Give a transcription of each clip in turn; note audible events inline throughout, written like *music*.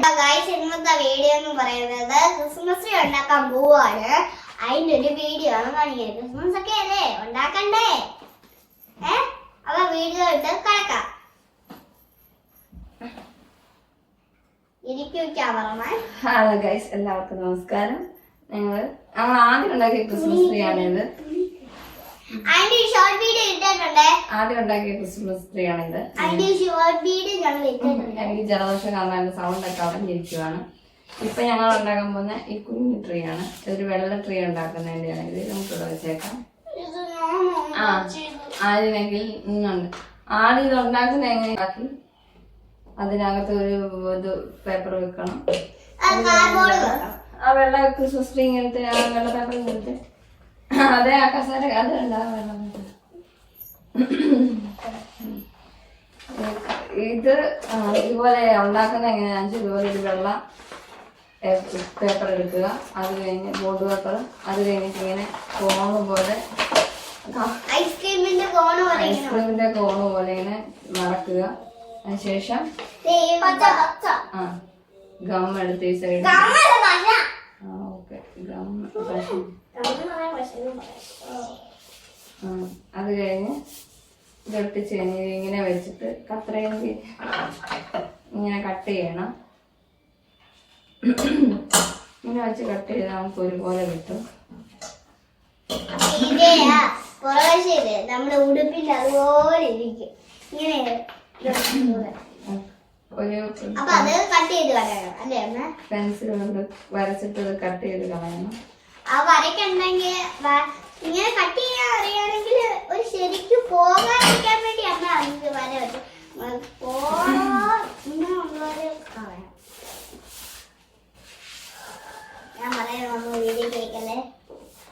Guys ഇന്നത്തെ video എന്ന് പറയുന്നത്? ക്രിസ്മസ് ട്രീ ഉണ്ടാക്കാൻ പോവാണ്. അതിന്റെ ഒരു വീഡിയോ ആണ് കാണിക്കുന്നത് ക്രിസ്മസ് ഒക്കെ അല്ലേ? ഉണ്ടാക്കണ്ടേ? ഏ? അപ്പൊ വീഡിയോ ഇട്ട് കിടക്കാം ഹലോ ഗൈസ് എല്ലാവർക്കും നമസ്കാരം. ഞങ്ങൾ ഞങ്ങൾ ആദ്യം ഉണ്ടാക്കിയ ക്രിസ്മസ് ട്രീ ആണ് ഇട്ടിട്ടുണ്ട് ആദ്യം ഉണ്ടാക്കിയ ക്രിസ്മസ് ട്രീ എനിക്ക് ജലദോഷം കാരണം സൗണ്ട് ഒക്കെ അടഞ്ഞിരിക്കുവാണ് ഇപ്പൊ ഞങ്ങൾ ഉണ്ടാക്കാൻ പോകുന്ന ഈ കുഞ്ഞു ട്രീ ആണ്. ഒരു വെള്ള ട്രീ ഉണ്ടാക്കുന്നതിന്റെയാണ് ഇത് നമുക്ക് ഇവിടെ വെച്ചേക്കാം ആ ആദ്യമെങ്കിൽ ഇന്നുണ്ട് ആദ്യം ഇത് ഉണ്ടാക്കുന്ന എങ്ങനെ അതിനകത്ത് ഒരു ഇത് പേപ്പർ വെക്കണം. ആ വെള്ള ക്രിസ്മസ് ട്രീ ഇങ്ങനത്തെ ആ വെള്ള പേപ്പർ ഇങ്ങനത്തെ. അതെ ആ കസേര അത് ഇത് ഇതുപോലെ ഉണ്ടാക്കുന്ന എങ്ങനെയാണെന്ന് വെച്ചാൽ ഇതുപോലെ ഒരു വെള്ള പേപ്പർ എടുക്കുക. അത് കഴിഞ്ഞ് ബോർഡ് പേപ്പർ അത് കഴിഞ്ഞിട്ട് ഇങ്ങനെ കോണ് പോലെ ഐസ്ക്രീമിന്റെ കോണ് പോലെ ഇങ്ങനെ മടക്കുക അതിനുശേഷം ആ ഗം എടുത്ത് ഈ സൈഡ് ഓക്കെ ഗം അത് കഴിഞ്ഞ് ഇതൊട്ടിച്ച് കഴിഞ്ഞ് ഇങ്ങനെ വെച്ചിട്ട് കത്രയും ഇങ്ങനെ കട്ട് ചെയ്യണം. ഇങ്ങനെ വെച്ച് കട്ട് ചെയ്താൽ നമുക്ക് ഒരുപോലെ കിട്ടും. നമ്മുടെ അതുപോലെ ഇരിക്കും. ഇങ്ങനെ. ഒരു പെൻസിൽ കൊണ്ട് വരച്ചിട്ട് കട്ട് ചെയ്ത് കളയണം. ആ വരയ്ക്കുണ്ടെങ്കിൽ ഇങ്ങനെ കട്ട് ചെയ്യാൻ അറിയാണെങ്കിൽ ഒരു ശരിക്കും പോകാതിരിക്കാൻ വേണ്ടി അമ്മ അതിന് വര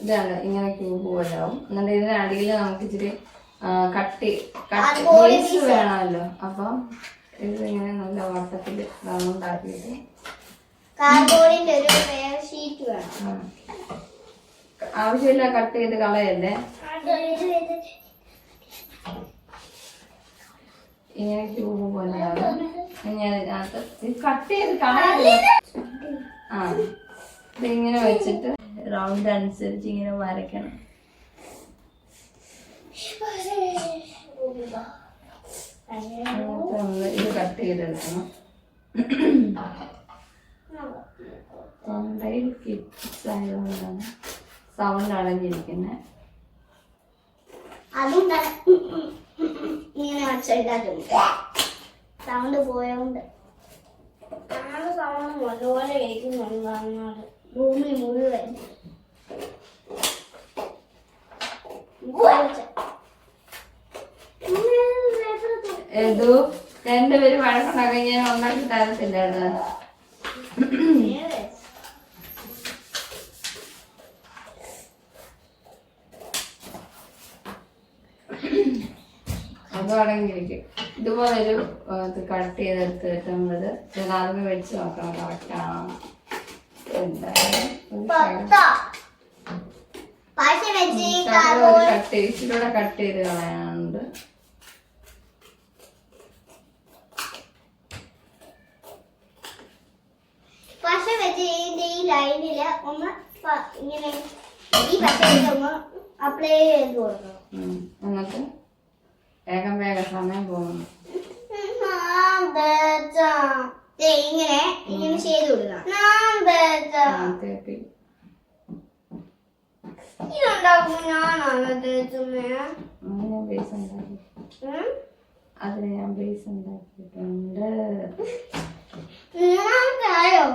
ഇതാണ് ഇങ്ങനെ ക്യൂബ് പോലെ ആവും എന്നിട്ട് ഇതിന്റെ അടിയിൽ നമുക്ക് ഇച്ചിരി കട്ടി കട്ടി. വേണമല്ലോ. അപ്പം ഇത് ഇങ്ങനെ നല്ല വട്ടത്തിൽ റൗണ്ട് ആക്കിയിട്ട് കാർഡ്ബോർഡിന്റെ ഒരു ഷീറ്റ് വേണം. ആവശ്യമില്ല കട്ട് ചെയ്ത് കളയല്ലേ? ഇങ്ങനെ ക്യൂബ് പോലെ ഞാൻ ഇതിനകത്ത് കട്ട് ചെയ്ത് കളയല്ലേ? ആ ഇതിങ്ങനെ വെച്ചിട്ട് റൗണ്ട് അനുസരിച്ച് ഇങ്ങനെ വരയ്ക്കണം. ഇത് കട്ട് ചെയ്തെടുക്കണം. തൊണ്ടയിൽ കിഡ്സ് ആയതുകൊണ്ടാണ്. സൗണ്ട് അടഞ്ഞിരിക്കുന്നത് അതും ഇങ്ങനെ സൗണ്ട് പോയോണ്ട്. ആകെ സൗണ്ട് നല്ലപോലെ കേൾക്കുന്നുണ്ട് അങ്ങോട്ട് ഭൂമി മുഴുവൻ. രണ്ടുപേരും വഴക്കുണ്ടാക്കി ഞാൻ ഉണ്ടാക്കി തരത്തില്ലായിരുന്നു. അതും അടങ്ങിയിരിക്കും ഇതുപോലെ ഒരു ഇത് കട്ട്. ചെയ്തെടുത്തിട്ട് നമ്മളത് ഗതാഗതം വെച്ച് നോക്കണം കറക്റ്റാണ് എന്തായാലും കട്ട് ഇച്ചിലൂടെ കട്ട് ചെയ്ത് കളയാനുണ്ട്. വെച്ച് ഈ ലൈനിൽ ഒന്ന് ഇങ്ങനെ ഈ പശ ഒന്ന് അപ്ലൈ ചെയ്ത് കൊടുക്കണം. എന്നിട്ട്? വേഗം വേഗം സമയം പോകുന്നു. ഇങ്ങനെ ഇങ്ങനെ ചെയ്ത് തേപ്പി. ഇതുണ്ടാക്കും ഞാനാണ് തേച്ചുമ്മേ? അതിന് ഞാൻ ബേസ് ഉണ്ടാക്കിയിട്ടുണ്ട്. മൂന്നാമത്തെ ആയോ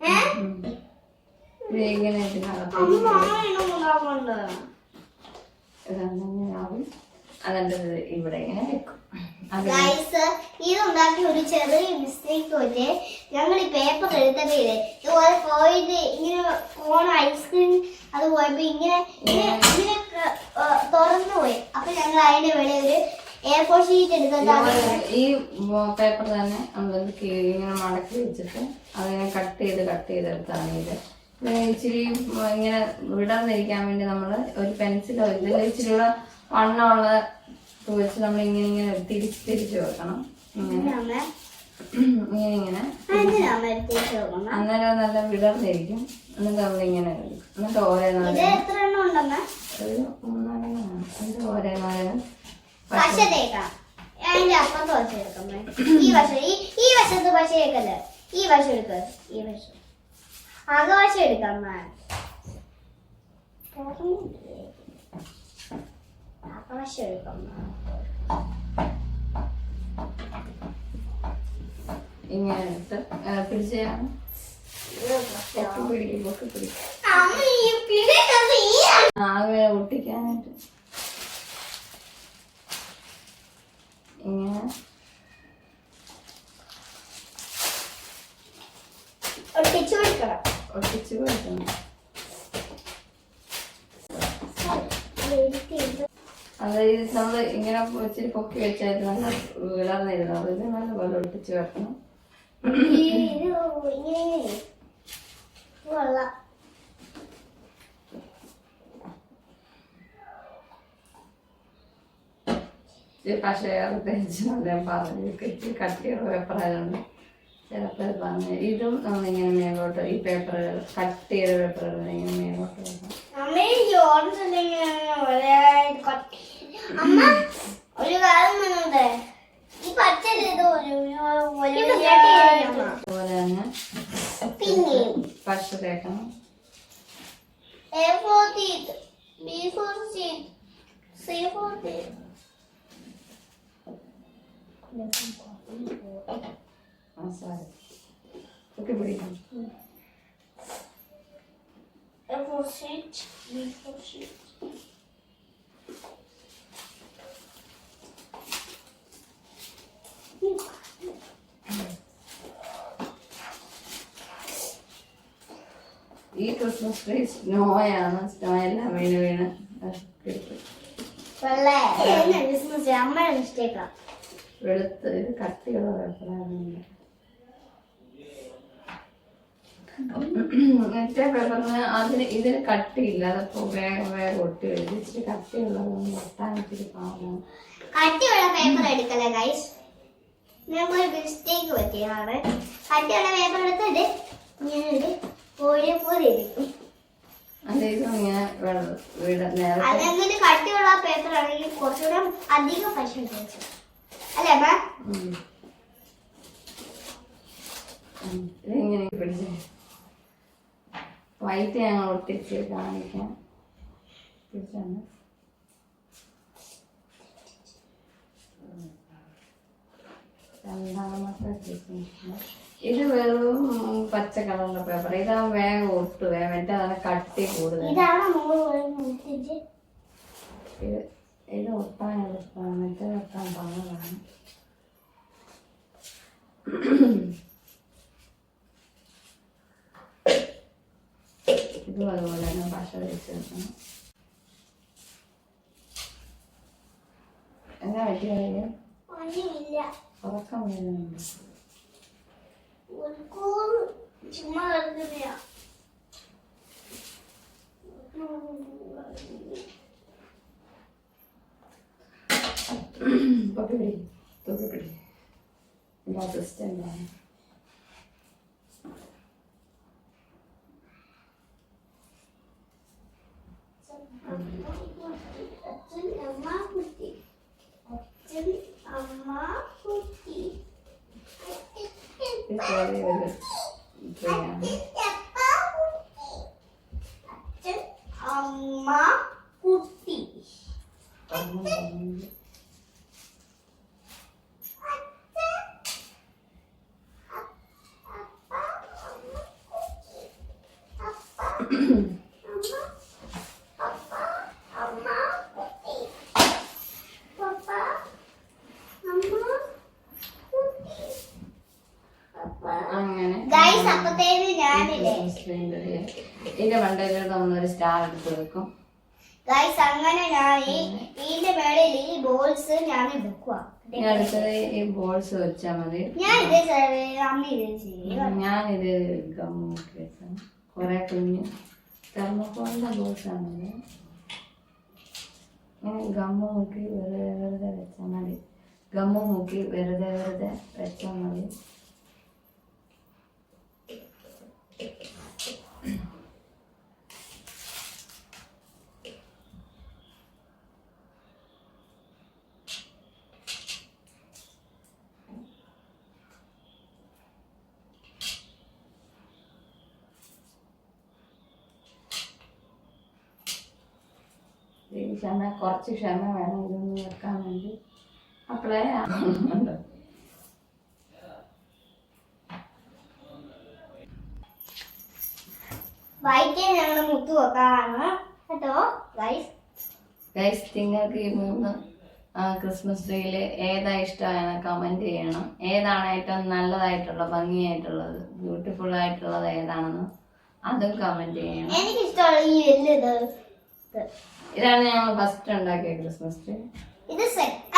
ഏ? ഉം. ഇങ്ങനെ ഇതിനകത്ത് ഇതങ്ങനെ ആവും. എന്നിട്ട് ഇവിടെ ഇങ്ങനെ വെക്കും. ഇതുണ്ടാക്കി ഒരു ചെറിയ മിസ്റ്റേക്ക് പറ്റി ഞങ്ങൾ ഈ പേപ്പർ എടുത്തപ്പോഴേ ഇതുപോലെ പോയിട്ട് ഇങ്ങനെ പോണ ഐസ്ക്രീം അത് പോയപ്പോ ഇങ്ങനെ ഇങ്ങനെ തുറന്നു പോയി. അപ്പൊ ഞങ്ങൾ അതിന്റെ വേണ്ടി ഒരു എയർ ഷീറ്റ് എടുത്തിട്ടാണ് ഈ പേപ്പർ തന്നെ നമ്മളത് കീ- ഇങ്ങനെ മടക്കി വെച്ചിട്ട് അതിനെ കട്ട് ചെയ്ത് കട്ട് ചെയ്തെടുത്താണ് ഇത്. ഇത് ഇച്ചിരി ഇങ്ങനെ വിടർന്നിരിക്കാൻ വേണ്ടി നമ്മൾ ഒരു പെൻസിലോ ഇതിൽ ഇച്ചിരി കൂടെ വണ്ണമുള്ള വെച്ച് നമ്മൾ ഇങ്ങനെ ഇങ്ങനെ തിരിച്ച് തിരിച്ച് വെക്കണം. ഇങ്ങനെ. ഇങ്ങനെ അന്നേരം നല്ല വിടർന്നിരിക്കും. എന്നിട്ട് നമ്മളിങ്ങനെ ഇങ്ങനെ എന്നിട്ട് ഉണ്ടമ്മ ഒരു മൂന്നാലെണ്ണം ഈ വശം ഈ ഈ വശത്ത് പശ തേക്കല്ലേ ഈ വശം എടുക്ക. ഈ വശം അകവശം എടുക്കമ്മ അകവശം എടുക്കമ്മ ഇങ്ങനെ എടുത്ത് ആ, പിടിച്ച് ഞാൻ പൊക്കി പിടിക്കും പൊക്കി പിടിക്കും. ആകെ ഒട്ടിക്കാനായിട്ട്. ഇങ്ങനെ. ഒട്ടിച്ചു കൊടുക്കണം. ഒട്ടിച്ച് കൊടുക്കണം. അത് നമ്മൾ ഇങ്ങനെ ഇച്ചിരി പൊക്കി വെച്ചാൽ നല്ല വിളർന്നിരുന്നു അത് നല്ല വെള്ളം ഒട്ടിച്ച് വെക്കണം പക്ഷേ തേച്ച് നല്ല പറഞ്ഞു. ഇച്ചിരി കട്ടിയുള്ള പേപ്പറായതുകൊണ്ട് ചിലപ്പോൾ പറഞ്ഞു ഇതും നമ്മളിങ്ങനെ മേലോട്ട് ഈ പേപ്പറുകൾ കട്ട് ചെയ്ത പേപ്പറുകൾ ഇങ്ങനെ മേലോട്ട് വെക്കണം അമ്മ? ഒരേ കട്ടി കാര്യം വന്നത് ഈ പച്ച ഇത് ഒരു പിന്നെയും തേക്കണം. A for teeth, B for seed, C for teeth. Masala. ഒക്കെ പിടിക്കണം. A for seed, B for. ഈ ക്രിസ്മസ് ട്രീ സ്നോയാണ് സ്നോ എല്ലാം വീണ്. വീണ് വെളുത്ത് ഇത് കട്ടിയുള്ള പേപ്പറാണ് മറ്റേ പേപ്പറിന് അതിന് ഇതിന് കട്ടിയില്ല. അതപ്പോ വേഗം വേഗം ഒട്ടി വരും. ഇച്ചിരി കട്ടിയുള്ളതൊന്നും ഒട്ടാൻ ഇച്ചിരി പാവമാണ് കട്ടിയുള്ള പേപ്പർ എടുക്കല്ലേ ഗൈസ് ഞങ്ങൾക്ക് ഒരു മിസ്റ്റേക്ക് പറ്റിയതാണ്. അതിന്റെ പേപ്പർ എടുത്തിട്ട് ഞാനൊരു കോഴിയെ പോലെ ഇരിക്കും അത് ഇതും ഇങ്ങനെ വെള്ളം വീട് നേരത്തെ. അല്ലെങ്കിൽ കട്ടിയുള്ള പേപ്പർ ആണെങ്കിൽ കുറച്ചുകൂടെ അധികം പശ ഉപയോഗിച്ചു അല്ലേ അമ്മ. ഇതിങ്ങനെ പിടിച്ച്? വൈറ്റ് ഞങ്ങൾ ഒട്ടിച്ച് കാണിക്കാം. പിടിച്ചാണ് ഇത് വെറും പച്ച കളറിന്റെ പേപ്പർ ഇതാ വേഗം ഒട്ട് വേഗം. എന്റെ അതാണ് കട്ടി കൂടുതൽ ഇത് ഒട്ടാൻ എളുപ്പമാണ് മറ്റേ ഒട്ടാൻ പാടാണ് ഇതും അതുപോലെ തന്നെ പശ വെച്ച് വെക്കണം. എന്നാ പറ്റിയ ഒന്നുമില്ല ഉറക്കം വരുന്നുണ്ട് ഒരു കൂറ് ചുമ്മാ കിടക്കുന്നയാ പൊക്കി പിടി തൂക്കി പിടി എന്റെ അസിസ്റ്റന്റാണ് അച്ഛൻ അമ്മ 说那个 ഞാനില്ലേ ഇതിന്റെ മണ്ടയിലോട്ട് നമ്മളൊരു സ്റ്റാർ എടുത്ത് വെക്കും. ഗൈസ് അങ്ങനെ ഞാൻ ഈ ഇതിന്റെ മേളിൽ ഈ ബോൾസ് ഞാൻ വെക്കുക അടുത്തത് ഈ ബോൾസ് വെച്ചാൽ മതി. ഞാൻ ഇത് അമ്മ ഇത് ചെയ്യും. ഞാനിത് ഗമ്മൂക്കി വെച്ചാ കുറെ കുഞ്ഞ് തെർമോക്കോളിന്റെ ബോൾസ് ആണത് ഞാൻ ഗമ്മ മുക്കി വെറുതെ വെറുതെ വെച്ചാൽ മതി. ഗമ്മ മുക്കി വെറുതെ വെറുതെ വെച്ചാൽ മതി. ക്ഷമ കുറച്ച് ക്ഷമ വേണം ഇതൊന്ന് വെക്കാൻ വേണ്ടി. അപ്പോഴേ ആകുന്നുണ്ട് ഞങ്ങൾ മുത്തു കേട്ടോ ഗൈസ് ഗൈസ് നിങ്ങൾക്ക് ഈ മൂന്ന് ക്രിസ്മസ് ട്രീയിൽ ഏതാ ഇഷ്ടമാണ് കമന്റ് ചെയ്യണം. ഏതാണ് ഏറ്റവും നല്ലതായിട്ടുള്ള ഭംഗിയായിട്ടുള്ളത് ബ്യൂട്ടിഫുൾ ആയിട്ടുള്ളത് ഏതാണെന്ന് അതും കമന്റ് ചെയ്യണം. എനിക്ക് ഇഷ്ടമുള്ള ഈ വലുത് ഇത്. ഇതാണ് ഞങ്ങൾ ഫസ്റ്റ് ഉണ്ടാക്കിയ ക്രിസ്മസ് ട്രീ ഇത്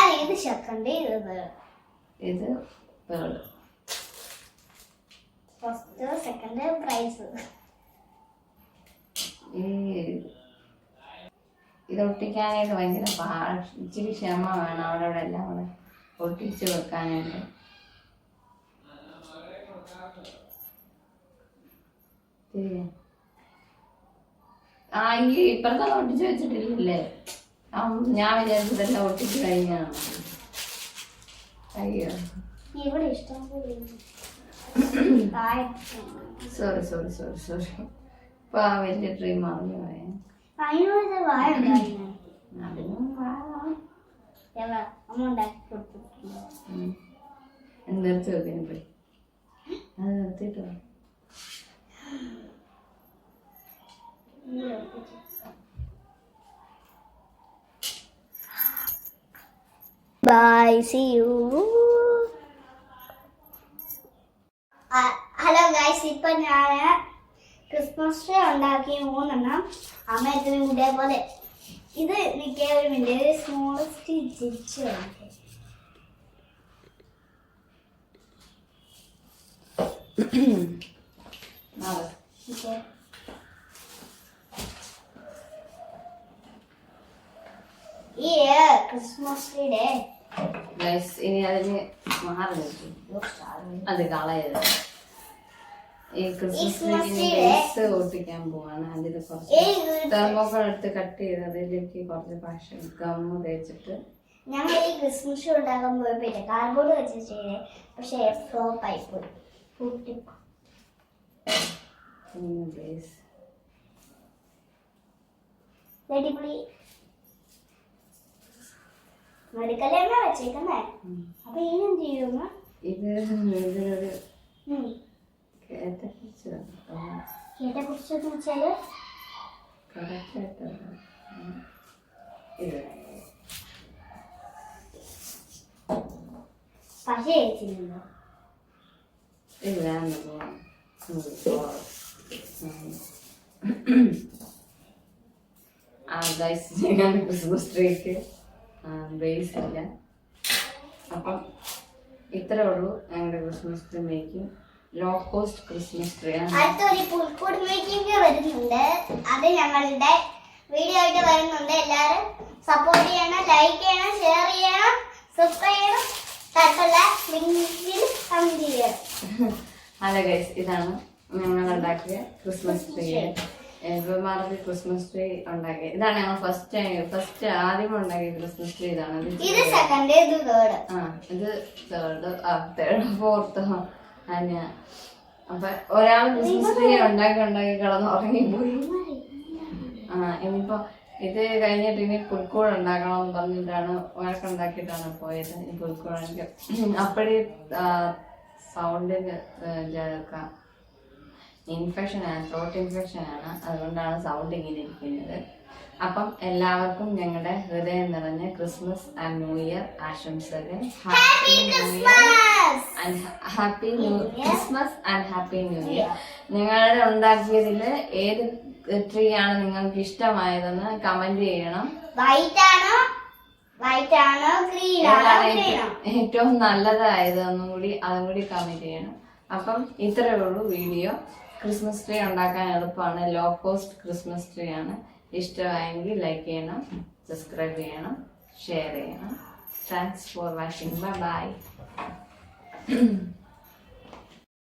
അല്ല ഇത് സെക്കൻഡ് ഇത് ഇത് പേൾ ഫസ്റ്റ് സെക്കൻഡ് പ്രൈസ് ഈ ഇത് ഒട്ടിക്കാനായിട്ട് ഭയങ്കര ഇച്ചിരി ക്ഷമ വേണം അവിടെ ഇവിടെ എല്ലാം കൂടെ ഒട്ടിച്ചു വെക്കാനായിട്ട്. ശരിയാ. ആ ഈ ഇപ്പുറത്തെ ഒട്ടിച്ചു വെച്ചിട്ടില്ലല്ലേ? ഞാൻ വിചാരിച്ചു ഒട്ടിച്ചു കഴിഞ്ഞാണ് അയ്യോ. ഇവിടെ ഇഷ്ടം സോറി സോറി സോറി സോറി ഇപ്പൊ ആ വലിയ ട്രീ മറിഞ്ഞു പോയേ. എന്തെടുത്ത് വാഴ പോയി? അത് വാഴ എവിടെ അമ്മ ഉണ്ടാക്കി കൊടുത്തിട്ടുണ്ട് ഉം. അത് നിർത്തി വെക്കാൻ പോയി അത് നിർത്തിയിട്ട് വാ. Bye you. You hello guys ഇപ്പൊ ഞാൻ ക്രിസ്മസ് ട്രീ ഉണ്ടാക്കി മൂന്നെണ്ണം അമ്മ ഇതിന് ഇതേപോലെ ഇത് നിൽക്കേ ഒരു മിനിറ്റ് സ്മോളസ്റ്റ് ജിച്ച് നാളെ. ഈ Guys, ഇനി അതിന് മാറി അത് കളയത് ഈ ക്രിസ്മസ് ഒട്ടിക്കാൻ പോവാണ്. അതിൽ കുറച്ച് തെർമോക്കോൾ എടുത്ത് കട്ട് ചെയ്ത് അതിലേക്ക് കുറച്ച് പശ ഗമ്മ് തേച്ചിട്ട് ഞങ്ങൾ ഈ ക്രിസ്മസ് ഉണ്ടാക്കുമ്പോൾ ഉണ്ടാക്കാൻ പോയപ്പോഴേ കാർഡ്ബോർഡ് വെച്ച് ചെയ്തേ പക്ഷേ ഫ്ലോപ്പ് ആയി പോയി. പൊട്ടി. ബേസ് അടിപൊളി. മെഡിക്കലാണ് വെച്ചേക്കുന്നേ. അപ്പൊ ചെയ്യുന്ന? ഇതിനൊരു കേറ്റ കുറിച്ച് കേട്ടെ കുറിച്ചെന്ന് വെച്ചാൽ? പശ പോവാം. ഉം. ആ ഗൈസ് ഞാൻ ക്രിസ്മസ് ട്രീക്ക് ബേസ് ഇല്ല അപ്പം ഇത്രേ ഉള്ളൂ ഞങ്ങളുടെ Christmas tree making low cost Christmas tree ആണ്. അടുത്തൊരു പുൽക്കൂട് മേക്കിംഗ് വരുന്നുണ്ട്. അത് ഞങ്ങളുടെ വീഡിയോ ആയിട്ട് വരുന്നുണ്ട്. എല്ലാവരും സപ്പോർട്ട് ചെയ്യണം ലൈക്ക് ചെയ്യണം ഷെയർ ചെയ്യണം സബ്സ്ക്രൈബ് ചെയ്യണം. തട്ടുള്ള ലിങ്കിൽ കമന്റ് ചെയ്യണം. *laughs* ഹലോ ഗൈസ് ഇതാണ് ഞങ്ങൾ ഉണ്ടാക്കിയ ക്രിസ്മസ് ട്രീ ഇവന്മാർക്ക് ക്രിസ്മസ് ട്രീ ഉണ്ടാക്കിയ ഇതാണ് ഞങ്ങൾ ഫസ്റ്റ് ടൈം ഫസ്റ്റ് ആദ്യം ഉണ്ടാക്കിയ ക്രിസ്മസ് ട്രീ ഇതാണ്. ഇത് സെക്കൻഡ് ഇത് തേർഡ് ആ ഇത് തേർഡ് ആ തേർഡ് ഫോർത്ത് അങ്ങനെ അപ്പൊ ഒരാൾ ക്രിസ്മസ് ട്രീ ഉണ്ടാക്കി ഉണ്ടാക്കി കിടന്ന് ഉറങ്ങിപ്പോയി. ആ ഇനിയിപ്പോ ഇത് കഴിഞ്ഞിട്ട് ഇനി പുൽക്കൂട് ഉണ്ടാക്കണം എന്ന് പറഞ്ഞിട്ടാണ് വഴക്കുണ്ടാക്കിയിട്ടാണ് പോയത്. ഈ പുൽക്കൂടാണെങ്കിൽ അപ്പഴേ സൗണ്ടിന് ഇൻഫെക്ഷൻ ആണ് ത്രോട്ട് ഇൻഫെക്ഷൻ ആണ്. അതുകൊണ്ടാണ് സൗണ്ട് ഇങ്ങനെ ഇരിക്കുന്നത്. അപ്പം എല്ലാവർക്കും ഞങ്ങളുടെ ഹൃദയം നിറഞ്ഞ ക്രിസ്മസ് ആൻഡ് ന്യൂ ഇയർ ആശംസകൾ. Happy new year happy new Christmas and happy new year നിങ്ങളുടെ ഉണ്ടാക്കിയതിൽ ഏത് ട്രീ ആണ് നിങ്ങൾക്ക് ഇഷ്ടമായതെന്ന് കമന്റ് ചെയ്യണം. വൈറ്റ് ആണോ? വൈറ്റ് ആണോ? ഗ്രീൻ ആണോ? ഏറ്റവും നല്ലതായതെന്നും കൂടി അതും കൂടി കമന്റ് ചെയ്യണം. അപ്പം ഇത്രയേ ഉള്ളൂ വീഡിയോ. ക്രിസ്മസ് ട്രീ ഉണ്ടാക്കാൻ എളുപ്പമാണ്. ലോ കോസ്റ്റ് ക്രിസ്മസ് ട്രീ ആണ്. ഇഷ്ടമായെങ്കിൽ ലൈക്ക് ചെയ്യണം സബ്സ്ക്രൈബ് ചെയ്യണം ഷെയർ ചെയ്യണം. Thanks for watching bye bye